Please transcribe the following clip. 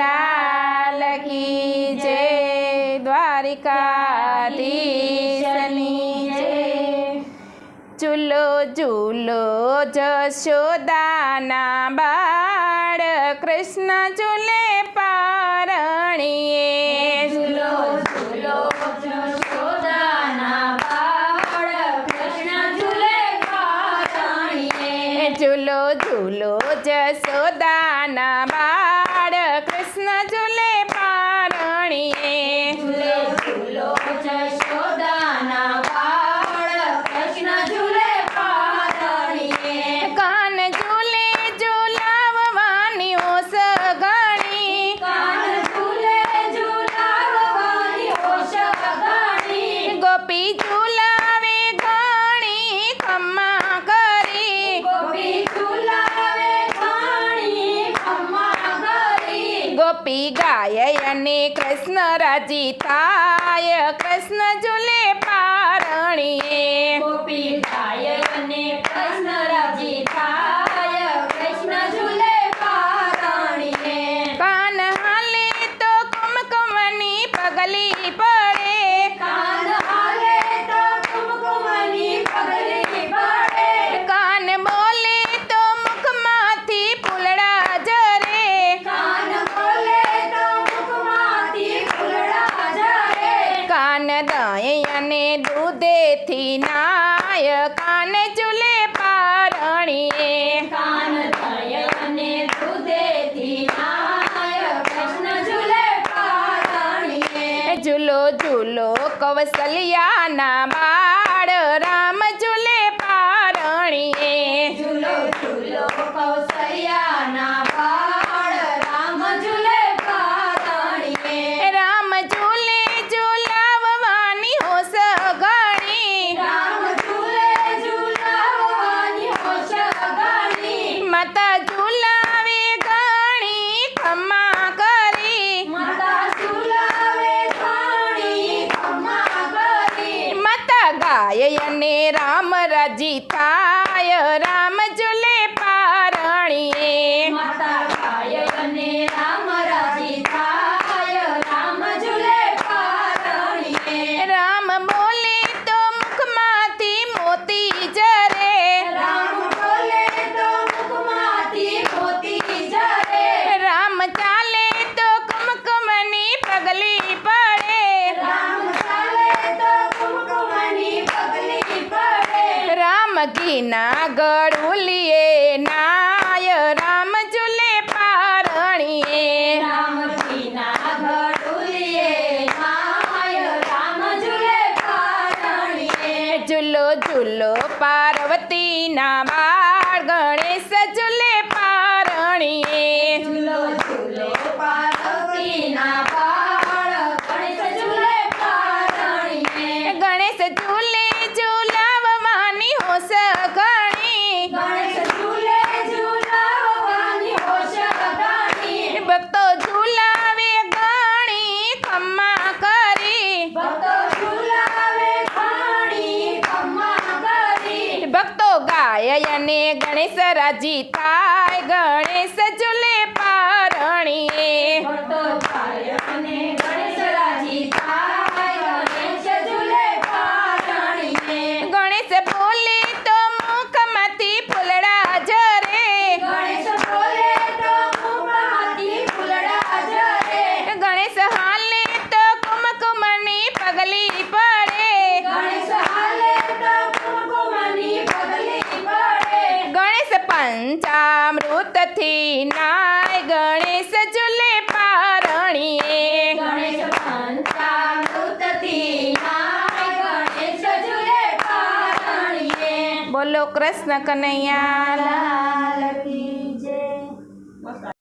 લાલ કી જે દ્વારિકાધીશની જય ચૂલો ચૂલો જશોદાના બાળ કૃષ્ણ ચૂલે પારણીએ. ચૂલો ચૂલો જશોદાના બાળ કૃષ્ણ ચૂલે પારણીએ. ચૂલો ચૂલો જશોદાના બાળ ગોપી ગાય અને કૃષ્ણ રાજી થાય. કૃષ્ણ ઝૂલે પારણીએ પાન દહીં દૂધેથી નાય કાન ચૂલે પારણીએ. કાન દહીં દૂધેથી નાય કૃષ્ણ ચૂલે પારણીએ. ઝૂલો ઝૂલો કૌશલ્યાના બાળ રામ ઝૂલે પારણીએ. ઝૂલો ઝૂલો કૌશલ્યા અને રામ રાજી થાય રામ ઝૂલે નાગડ ઉલીએ નાય રામ ઝૂલે પારણીએ. ઝૂલો ઝૂલો પાર્વતીના થાય અને ગણેશ રાજી થાય. ગણેશ ઝૂલે પારણીએ. ભૂતથી નાય ગણેશ ઝૂલે પારણીએ. ગણેશ ભણતા ભૂતથી ગણેશ બોલો કૃષ્ણ કનૈયા.